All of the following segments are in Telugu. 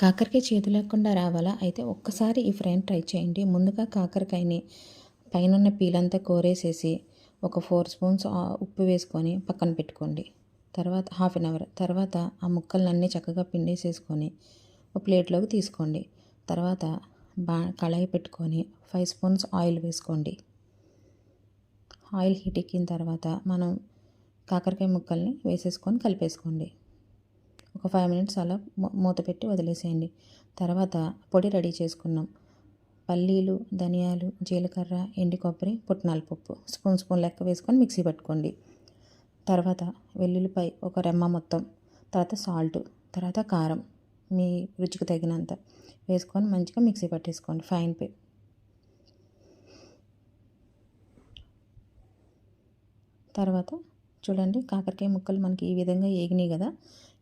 కాకరకాయ చేతి లేకుండా రావాలా? అయితే ఒక్కసారి ఈ ఫ్రైని ట్రై చేయండి. ముందుగా కాకరకాయని పైన పీలంతా కోరేసేసి ఒక ఫోర్ స్పూన్స్ ఉప్పు వేసుకొని పక్కన పెట్టుకోండి. తర్వాత హాఫ్ అన్ అవర్. తర్వాత ఆ ముక్కలన్నీ చక్కగా పిండేసేసుకొని ఒక ప్లేట్లోకి తీసుకోండి. తర్వాత బా కళాయి పెట్టుకొని ఫైవ్ స్పూన్స్ ఆయిల్ వేసుకోండి. ఆయిల్ హీట్ ఎక్కిన తర్వాత మనం కాకరకాయ ముక్కల్ని వేసేసుకొని కలిపేసుకోండి. ఒక ఫైవ్ మినిట్స్ అలా మూత పెట్టి వదిలేసేయండి. తర్వాత పొడి రెడీ చేసుకున్నాం. పల్లీలు ధనియాలు జీలకర్ర ఎండి కొబ్బరి పుట్నాల పప్పు. స్పూన్ స్పూన్ లెక్క వేసుకొని మిక్సీ పట్టుకోండి. తర్వాత వెల్లుల్లిపై ఒక రెమ్మ మొత్తం. తర్వాత సాల్ట్ తర్వాత కారం. మీ రుచికి తగినంత వేసుకొని మంచిగా మిక్సీ పట్టేసుకోండి. ఫైన్ పే తర్వాత చూడండి కాకరకాయ ముక్కలు మనకి ఈ విధంగా ఏగినాయి కదా.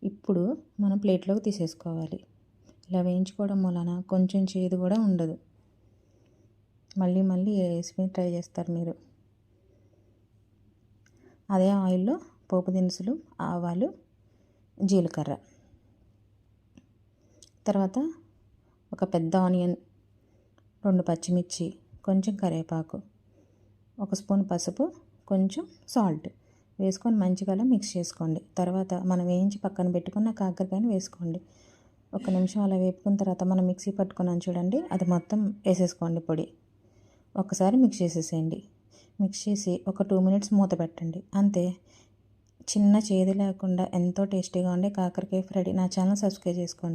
ఇప్పుడు మనం ప్లేట్లోకి తీసేసుకోవాలి. ఇలా వేయించుకోవడం వలన కొంచెం చేదు కూడా ఉండదు. మళ్ళీ మళ్ళీ రెసిపీ ట్రై చేస్తారు మీరు? అదే ఆయిల్లో పోపు దినుసులు ఆవాలు జీలకర్ర. తర్వాత ఒక పెద్ద ఆనియన్ రెండు పచ్చిమిర్చి కొంచెం కరివేపాకు ఒక స్పూన్ పసుపు కొంచెం సాల్ట్. వేసుకొని మంచిగా మిక్స్ చేసుకోండి. తర్వాత మనం వేయించి పక్కన పెట్టుకున్న కాకరకాయని వేసుకోండి. ఒక నిమిషం అలా వేపుకున్న తర్వాత మనం మిక్సీ పట్టుకున్నాం చూడండి అది మొత్తం వేసేసుకోండి పొడి. ఒకసారి మిక్స్ చేసేసేయండి. మిక్స్ చేసి ఒక టూ మినిట్స్ మూత పెట్టండి. అంతే. చిన్న చేదు లేకుండా ఎంతో టేస్టీగా ఉండే కాకరకాయ ఫ్రై నా ఛానల్ సబ్స్క్రైబ్ చేసుకోండి.